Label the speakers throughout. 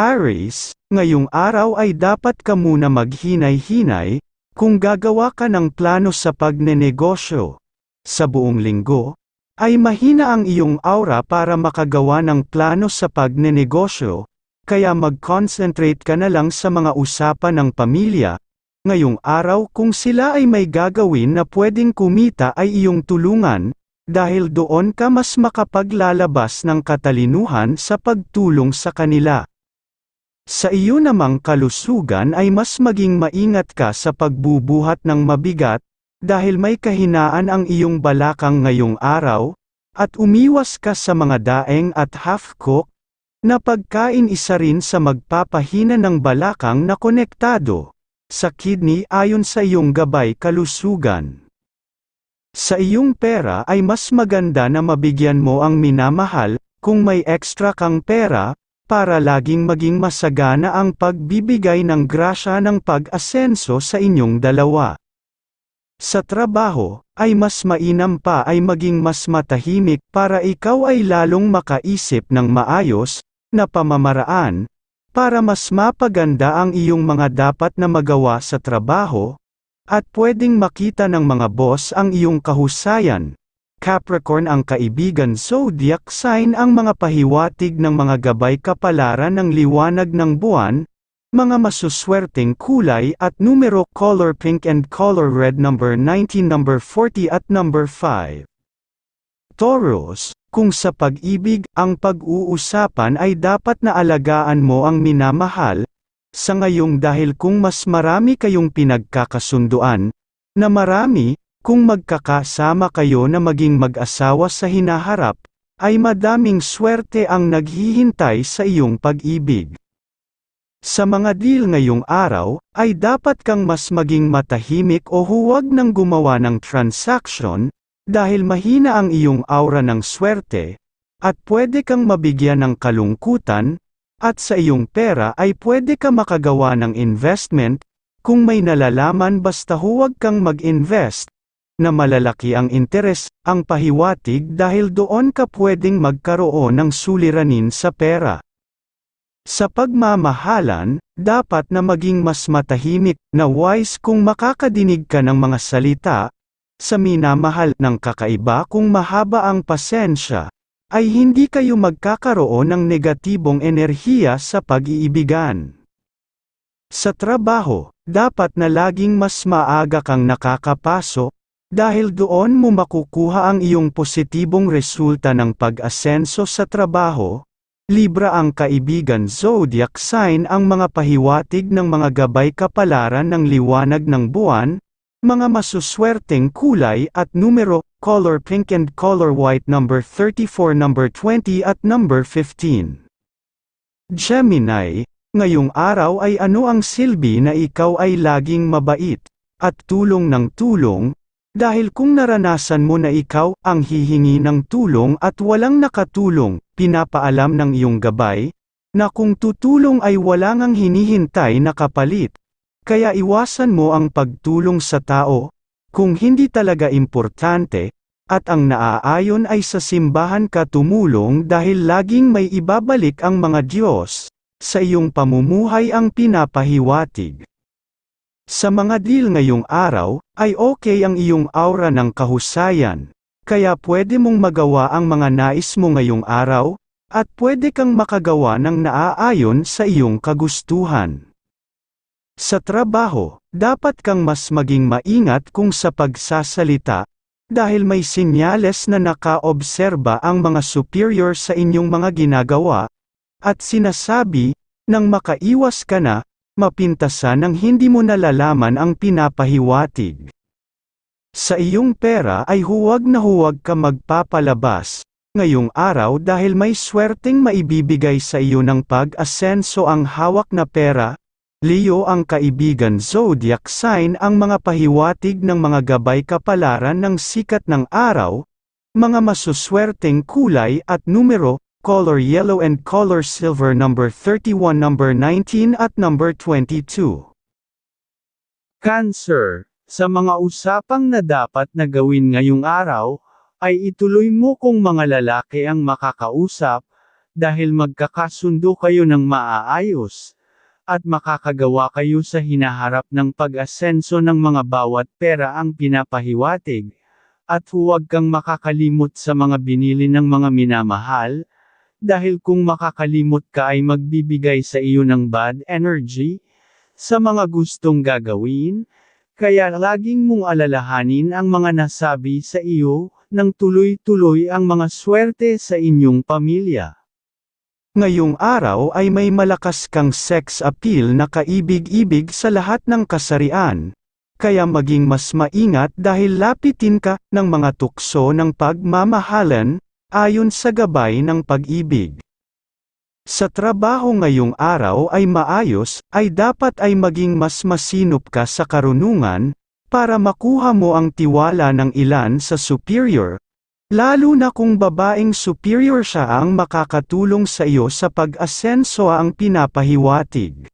Speaker 1: Aries, ngayong araw ay dapat ka muna maghinay-hinay, kung gagawa ka ng plano sa pagnenegosyo. Sa buong linggo, ay mahina ang iyong aura para makagawa ng plano sa pagnenegosyo, kaya mag-concentrate ka na lang sa mga usapan ng pamilya. Ngayong araw kung sila ay may gagawin na pwedeng kumita ay iyong tulungan, dahil doon ka mas makapaglalabas ng katalinuhan sa pagtulong sa kanila. Sa iyo namang kalusugan ay mas maging maingat ka sa pagbubuhat ng mabigat, dahil may kahinaan ang iyong balakang ngayong araw, at umiwas ka sa mga daeng at half-cook, na pagkain isa rin sa magpapahina ng balakang na konektado, sa kidney ayon sa iyong gabay kalusugan. Sa iyong pera ay mas maganda na mabigyan mo ang minamahal, kung may extra kang pera, para laging maging masagana ang pagbibigay ng grasya ng pag-asenso sa inyong dalawa. Sa trabaho, ay mas mainam pa ay maging mas matahimik para ikaw ay lalong makaisip ng maayos, na pamamaraan, para mas mapaganda ang iyong mga dapat na magawa sa trabaho, at pwedeng makita ng mga boss ang iyong kahusayan, Capricorn ang kaibigan zodiac sign ang mga pahiwatig ng mga gabay kapalaran ng liwanag ng buwan, mga masuswerteng kulay at numero color pink and color red number 19 number 40 at number 5. Taurus, kung sa pag-ibig ang pag-uusapan ay dapat na alagaan mo ang minamahal, sa ngayong dahil kung mas marami kayong pinagkakasunduan, na marami, kung magkakasama kayo na maging mag-asawa sa hinaharap, ay madaming swerte ang naghihintay sa iyong pag-ibig. Sa mga deal ngayong araw, ay dapat kang mas maging matahimik o huwag nang gumawa ng transaction, dahil mahina ang iyong aura ng swerte, at pwede kang mabigyan ng kalungkutan, at sa iyong pera ay pwede ka makagawa ng investment, kung may nalalaman basta huwag kang mag-invest, na malalaki ang interes, ang pahiwatig dahil doon ka pwedeng magkaroon ng suliranin sa pera. Sa pagmamahalan, dapat na maging mas matahimik, na wise kung makakadinig ka ng mga salita, sa minamahal ng kakaiba kung mahaba ang pasensya, ay hindi kayo magkakaroon ng negatibong enerhiya sa pag-iibigan. Sa trabaho, dapat na laging mas maaga kang nakakapasok, dahil doon mo makukuha ang iyong positibong resulta ng pag-asenso sa trabaho, Libra ang kaibigan zodiac sign ang mga pahiwatig ng mga gabay kapalaran ng liwanag ng buwan, mga masuswerteng kulay at numero, color pink and color white number 34 number 20 at number 15. Gemini, ngayong araw ay ano ang silbi na ikaw ay laging mabait, at tulong ng tulong, dahil kung naranasan mo na ikaw ang hihingi ng tulong at walang nakatulong, pinapaalam ng iyong gabay, na kung tutulong ay wala ngang hinihintay na kapalit. Kaya iwasan mo ang pagtulong sa tao, kung hindi talaga importante, at ang naaayon ay sa simbahan ka tumulong dahil laging may ibabalik ang mga Diyos, sa iyong pamumuhay ang pinapahiwatig. Sa mga deal ngayong araw, ay okay ang iyong aura ng kahusayan. Kaya pwede mong magawa ang mga nais mo ngayong araw, at pwede kang makagawa ng naaayon sa iyong kagustuhan. Sa trabaho, dapat kang mas maging maingat kung sa pagsasalita, dahil may sinyales na nakaobserba ang mga superior sa inyong mga ginagawa, at sinasabi, nang makaiwas ka na, mapintasan ng hindi mo nalalaman ang pinapahiwatig. Sa iyong pera ay huwag na huwag ka magpapalabas, ngayong araw dahil may swerteng maibibigay sa iyo ng pag-asenso ang hawak na pera, Leo ang kaibigan zodiac sign ang mga pahiwatig ng mga gabay kapalaran ng sikat ng araw, mga masuswerteng kulay at numero, color yellow and color silver number 31 number 19 at number 22. Cancer, sa mga usapang na dapat na gawin ngayong araw, ay ituloy mo kung mga lalaki ang makakausap, dahil magkakasundo kayo ng maaayos, at makakagawa kayo sa hinaharap ng pag-asenso ng mga bawat pera ang pinapahiwatig, at huwag kang makakalimot sa mga binili ng mga minamahal, dahil kung makakalimot ka ay magbibigay sa iyo ng bad energy, sa mga gustong gagawin, kaya laging mong alalahanin ang mga nasabi sa iyo, nang tuloy-tuloy ang mga swerte sa inyong pamilya. Ngayong araw ay may malakas kang sex appeal na kaibig-ibig sa lahat ng kasarian, kaya maging mas maingat dahil lapitin ka ng mga tukso ng pagmamahalan, ayon sa gabay ng pag-ibig. Sa trabaho ngayong araw ay maayos, ay dapat ay maging mas masinop ka sa karunungan, para makuha mo ang tiwala ng ilan sa superior, lalo na kung babaeng superior siya ang makakatulong sa iyo sa pag-asenso ang pinapahiwatig.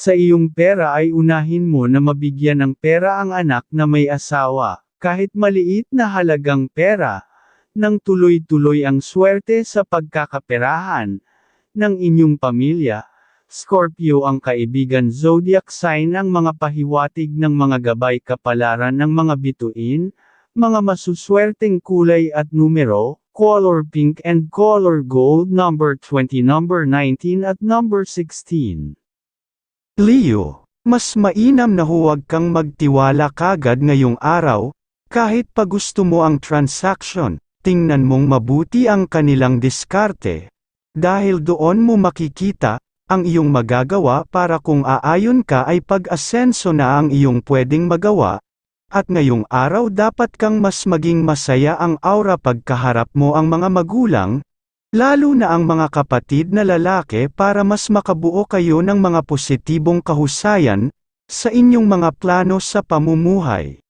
Speaker 1: Sa iyong pera ay unahin mo na mabigyan ng pera ang anak na may asawa, kahit maliit na halagang pera, nang tuloy-tuloy ang swerte sa pagkakaperahan ng inyong pamilya, Scorpio ang kaibigan zodiac sign ang mga pahiwatig ng mga gabay kapalaran ng mga bituin, mga masuswerteng kulay at numero, color pink and color gold number 20 number 19 at number 16. Leo, mas mainam na huwag kang magtiwala kagad ngayong araw, kahit pa gusto mo ang transaction, tingnan mong mabuti ang kanilang diskarte. Dahil doon mo makikita, ang iyong magagawa para kung aayon ka ay pag-asenso na ang iyong pwedeng magawa, at ngayong araw dapat kang mas maging masaya ang aura pagkaharap mo ang mga magulang, lalo na ang mga kapatid na lalaki para mas makabuo kayo ng mga positibong kahusayan, sa inyong mga plano sa pamumuhay.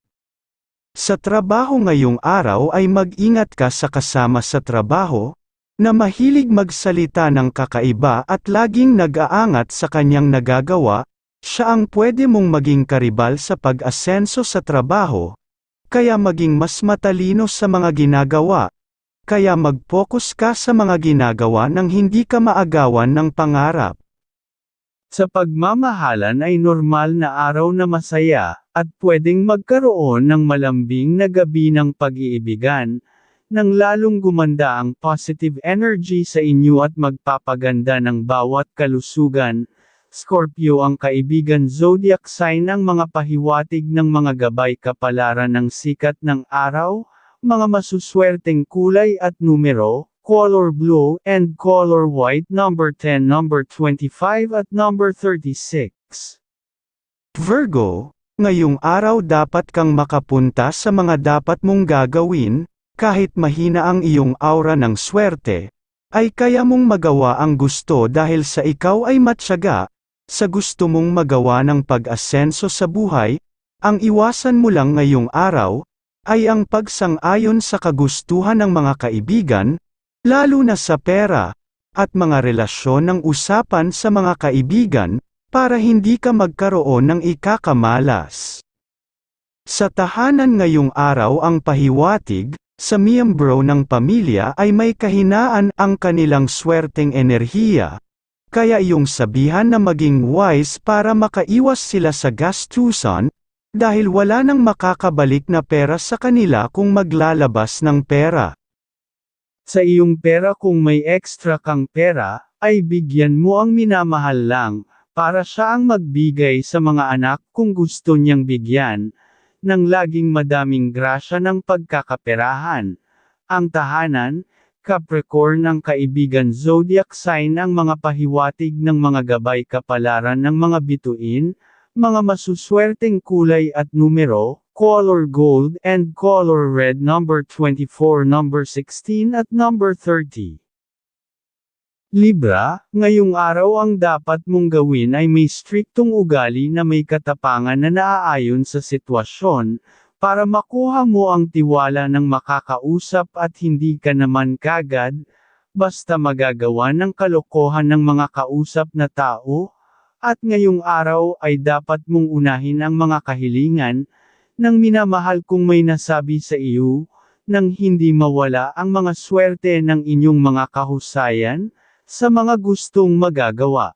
Speaker 1: Sa trabaho ngayong araw ay mag-ingat ka sa kasama sa trabaho, na mahilig magsalita ng kakaiba at laging nag-aangat sa kanyang nagagawa, siya ang pwede mong maging karibal sa pag-asenso sa trabaho, kaya maging mas matalino sa mga ginagawa, kaya mag-focus ka sa mga ginagawa nang hindi ka maagawan ng pangarap. Sa pagmamahalan ay normal na araw na masaya, at pwedeng magkaroon ng malambing na gabi ng pag-iibigan, nang lalong gumanda ang positive energy sa inyo at magpapaganda ng bawat kalusugan. Scorpio ang kaibigan zodiac sign ang mga pahiwatig ng mga gabay kapalaran ng sikat ng araw, mga masuswerteng kulay at numero, color blue and color white number 10 number 25 at number 36. Virgo, ngayong araw dapat kang makapunta sa mga dapat mong gagawin, kahit mahina ang iyong aura ng swerte, ay kaya mong magawa ang gusto dahil sa ikaw ay matyaga, sa gusto mong magawa ng pag-asenso sa buhay, ang iwasan mo lang ngayong araw, ay ang pagsang-ayon sa kagustuhan ng mga kaibigan, lalo na sa pera, at mga relasyon ng usapan sa mga kaibigan, para hindi ka magkaroon ng ikakamalas. Sa tahanan ngayong araw ang pahiwatig, sa miyembro ng pamilya ay may kahinaan ang kanilang swerteng enerhiya, kaya iyong sabihan na maging wise para makaiwas sila sa gastusan, dahil wala nang makakabalik na pera sa kanila kung maglalabas ng pera. Sa iyong pera kung may extra kang pera, ay bigyan mo ang minamahal lang, para siya ang magbigay sa mga anak kung gusto niyang bigyan, ng laging madaming grasya ng pagkakaperahan. Ang tahanan, Capricorn ng kaibigan zodiac sign ang mga pahiwatig ng mga gabay kapalaran ng mga bituin, mga masuswerteng kulay at numero, color gold and color red number 24 number 16 at number 30. Libra, ngayong araw ang dapat mong gawin ay may striktong ugali na may katapangan na naaayon sa sitwasyon, para makuha mo ang tiwala ng makakausap at hindi ka naman kagad, basta magagawa ng kalokohan ng mga kausap na tao, at ngayong araw ay dapat mong unahin ang mga kahilingan, ng minamahal kung may nasabi sa iyo,
Speaker 2: nang hindi mawala ang mga swerte ng inyong mga kahusayan, sa mga gustong magagawa.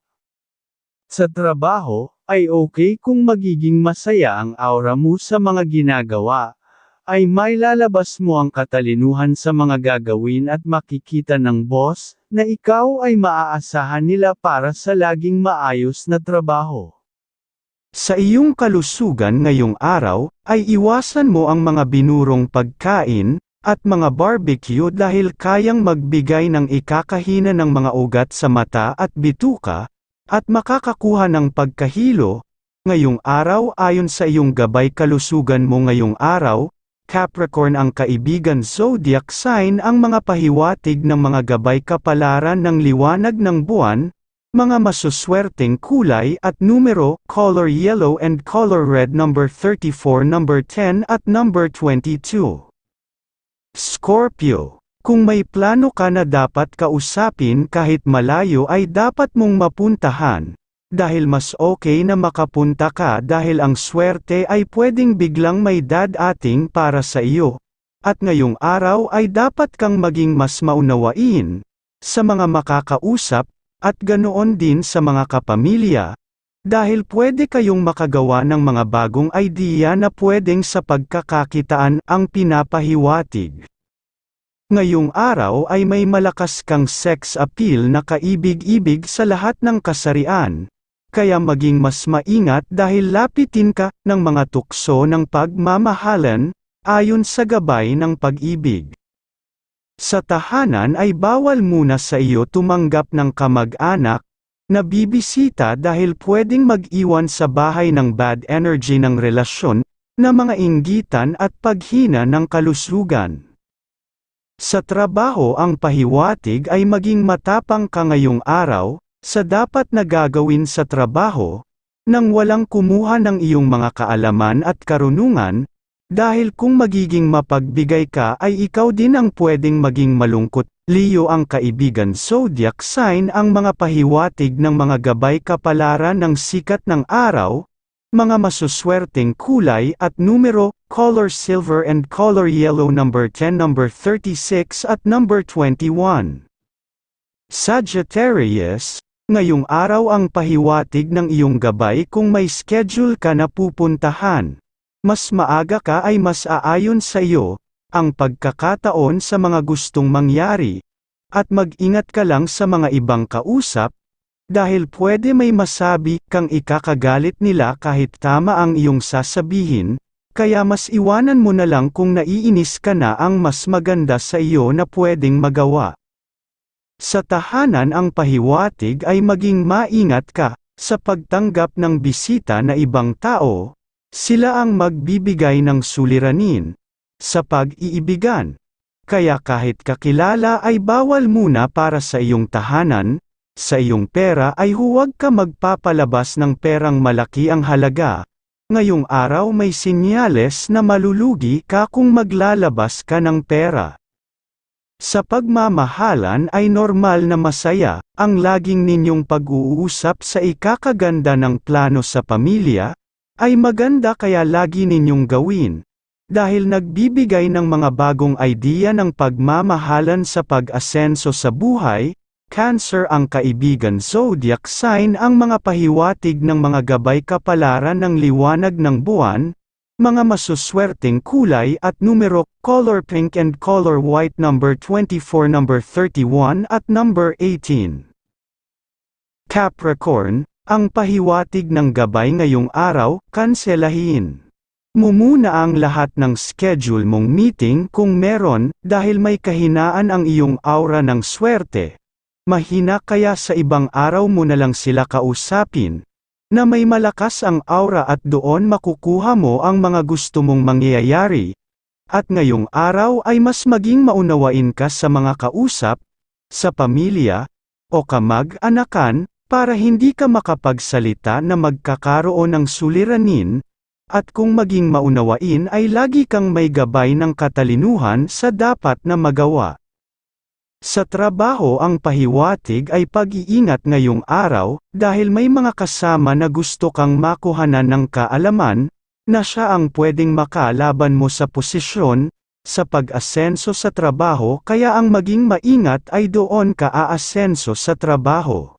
Speaker 2: Sa trabaho, ay okay kung magiging masaya ang aura mo sa mga ginagawa, ay may lalabas mo ang katalinuhan sa mga gagawin at makikita ng boss, na ikaw ay maaasahan nila para sa laging maayos na trabaho.
Speaker 1: Sa iyong kalusugan ngayong araw, ay iwasan mo ang mga binurong pagkain, at mga barbecue dahil kayang magbigay ng ikakahina ng mga ugat sa mata at bituka, at makakakuha ng pagkahilo. Ngayong araw ayon sa iyong gabay kalusugan mo ngayong araw, Capricorn ang kaibigan zodiac sign ang mga pahiwatig ng mga gabay kapalaran ng liwanag ng buwan, mga masuswerteng kulay at numero, color yellow and color red number 34 number 10 at number 22. Scorpio. Kung may plano ka na dapat kausapin kahit malayo ay dapat mong mapuntahan. Dahil mas okay na makapunta ka dahil ang swerte ay pwedeng biglang may dadating para sa iyo. At ngayong araw ay dapat kang maging mas maunawain sa mga makakausap, at ganoon din sa mga kapamilya. Dahil pwede kayong makagawa ng mga bagong idea na pwedeng sa pagkakakitaan ang pinapahiwatig. Ngayong araw ay may malakas kang sex appeal na kaibig-ibig sa lahat ng kasarian. Kaya maging mas maingat dahil lapitin ka ng mga tukso ng pagmamahalan, ayon sa gabay ng pag-ibig. Sa tahanan ay bawal muna sa iyo tumanggap ng kamag-anak, na bibisita dahil pwedeng mag-iwan sa bahay ng bad energy ng relasyon, na mga inggitan at paghina ng kalusugan. Sa trabaho ang pahiwatig ay maging matapang ka ngayong araw, sa dapat na gagawin sa trabaho, nang walang kumuha ng iyong mga kaalaman at karunungan, dahil kung magiging mapagbigay ka ay ikaw din ang pwedeng maging malungkot. Leo ang kaibigan zodiac sign ang mga pahiwatig ng mga gabay kapalaran ng sikat ng araw, mga masuswerteng kulay at numero, color silver and color yellow number 10 number 36 at number 21. Sagittarius, ngayong araw ang pahiwatig ng iyong gabay kung may schedule ka na pupuntahan. Mas maaga ka ay mas aayon sa iyo, ang pagkakataon sa mga gustong mangyari, at mag-ingat ka lang sa mga ibang kausap, dahil pwede may masabi kang ikakagalit nila kahit tama ang iyong sasabihin, kaya mas iwanan mo na lang kung naiinis ka na ang mas maganda sa iyo na pwedeng magawa. Sa tahanan ang pahiwatig ay maging maingat ka, sa pagtanggap ng bisita na ibang tao, sila ang magbibigay ng suliranin, sa pag-iibigan. Kaya kahit kakilala ay bawal muna para sa iyong tahanan, sa iyong pera ay huwag ka magpapalabas ng perang malaki ang halaga. Ngayong araw may sinyales na malulugi ka kung maglalabas ka ng pera. Sa pagmamahalan ay normal na masaya, ang laging ninyong pag-uusap sa ikakaganda ng plano sa pamilya, ay maganda kaya lagi ninyong gawin. Dahil nagbibigay ng mga bagong idea ng pagmamahalan sa pag-asenso sa buhay, Cancer ang kaibigan zodiac sign ang mga pahiwatig ng mga gabay kapalaran ng liwanag ng buwan, mga masuswerteng kulay at numero, color pink and color white number 24 number 31 at number 18. Capricorn, ang pahiwatig ng gabay ngayong araw, kanselahin. Mumuna ang lahat ng schedule mong meeting kung meron, dahil may kahinaan ang iyong aura ng swerte. Mahina kaya sa ibang araw mo na lang sila kausapin, na may malakas ang aura at doon makukuha mo ang mga gusto mong mangyayari. At ngayong araw ay mas maging maunawain ka sa mga kausap, sa pamilya, o kamag-anakan, para hindi ka makapagsalita na magkakaroon ng suliranin, at kung maging maunawain ay lagi kang may gabay ng katalinuhan sa dapat na magawa. Sa trabaho ang pahiwatig ay pag-iingat ngayong araw, dahil may mga kasama na gusto kang makuhanan ng kaalaman, na siya ang pwedeng makalaban mo sa posisyon, sa pag-asenso sa trabaho kaya ang maging maingat ay doon ka aasenso sa trabaho.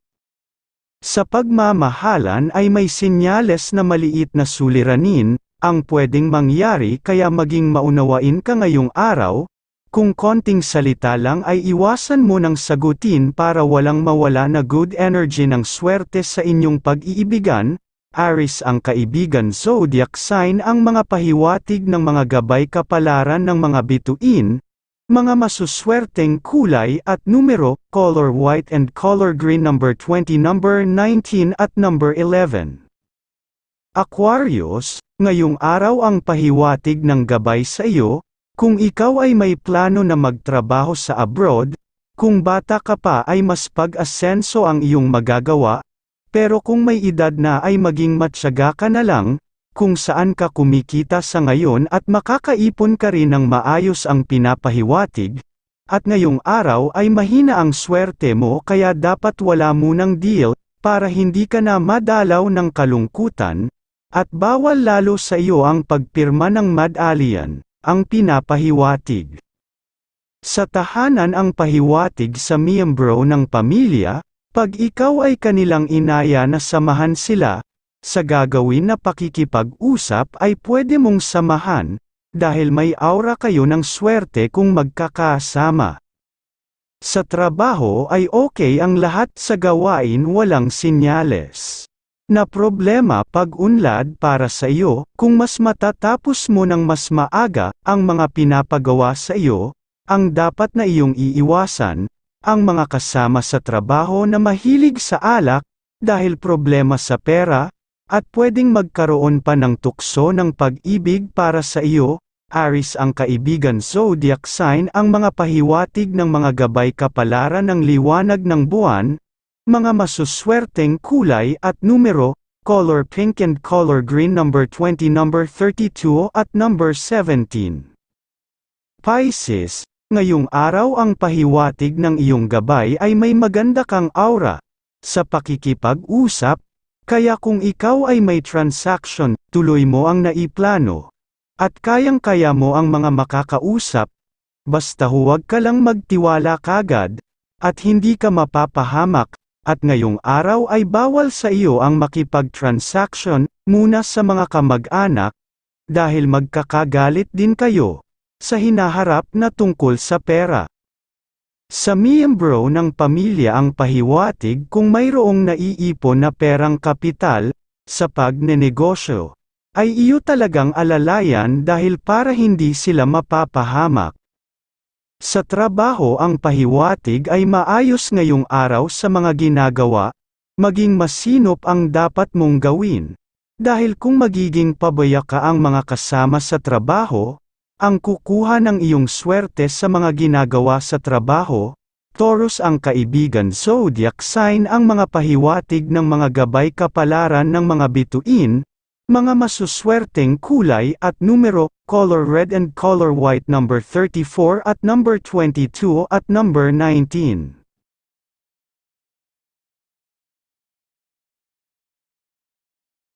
Speaker 1: Sa pagmamahalan ay may sinyales na maliit na suliranin, ang pwedeng mangyari kaya maging maunawain ka ngayong araw, kung konting salita lang ay iwasan mo ng sagutin para walang mawala na good energy ng swerte sa inyong pag-iibigan, Aris ang kaibigan zodiac sign ang mga pahiwatig ng mga gabay kapalaran ng mga bituin, mga masuswerteng kulay at numero, color white and color green number 20 number 19 at number 11. Aquarius, ngayong araw ang pahiwatig ng gabay sa iyo, kung ikaw ay may plano na magtrabaho sa abroad, kung bata ka pa ay mas pag-asenso ang iyong magagawa, pero kung may edad na ay maging matyaga ka na lang, kung saan ka kumikita sa ngayon at makakaipon ka rin ng maayos ang pinapahiwatig, at ngayong araw ay mahina ang swerte mo kaya dapat wala munang deal, para hindi ka na madalaw ng kalungkutan, at bawal lalo sa iyo ang pagpirma ng mad alien, ang pinapahiwatig. Sa tahanan ang pahiwatig sa miyembro ng pamilya, pag ikaw ay kanilang inaya na samahan sila, sa gagawin na pakikipag-usap ay pwede mong samahan, dahil may aura kayo ng swerte kung magkakasama. Sa trabaho ay okay ang lahat sa gawain walang sinyales. Na problema pag-unlad para sa iyo, kung mas matatapos mo ng mas maaga, ang mga pinapagawa sa iyo, ang dapat na iyong iiwasan, ang mga kasama sa trabaho na mahilig sa alak, dahil problema sa pera, at pwedeng magkaroon pa ng tukso ng pag-ibig para sa iyo, Aris ang kaibigan zodiac sign ang mga pahiwatig ng mga gabay kapalaran ng liwanag ng buwan, mga masuswerteng kulay at numero, color pink and color green number 20 number 32 at number 17. Pisces, Ngayong araw ang pahiwatig ng iyong gabay ay may maganda kang aura. Sa pakikipag-usap, kaya kung ikaw ay may transaction, tuloy mo ang naiplano. At kayang-kaya mo ang mga makakausap. Basta huwag ka lang magtiwala kagad, at hindi ka mapapahamak, at ngayong araw ay bawal sa iyo ang makipag-transaction, muna sa mga kamag-anak, dahil magkakagalit din kayo sa hinaharap na tungkol sa pera. Sa miyembro ng pamilya ang pahiwatig kung mayroong naiipon na perang kapital, sa pagnenegosyo, ay iyo talagang alalayan dahil para hindi sila mapapahamak. Sa trabaho ang pahiwatig ay maayos ngayong araw sa mga ginagawa, maging masinop ang dapat mong gawin. Dahil kung magiging pabaya ka ang mga kasama sa trabaho, ang kukuha ng iyong swerte sa mga ginagawa sa trabaho, Taurus ang kaibigan zodiac sign ang mga pahiwatig ng mga gabay kapalaran ng mga bituin, mga masuswerteng kulay at numero, color red and color white number 34 at number 22 at number 19.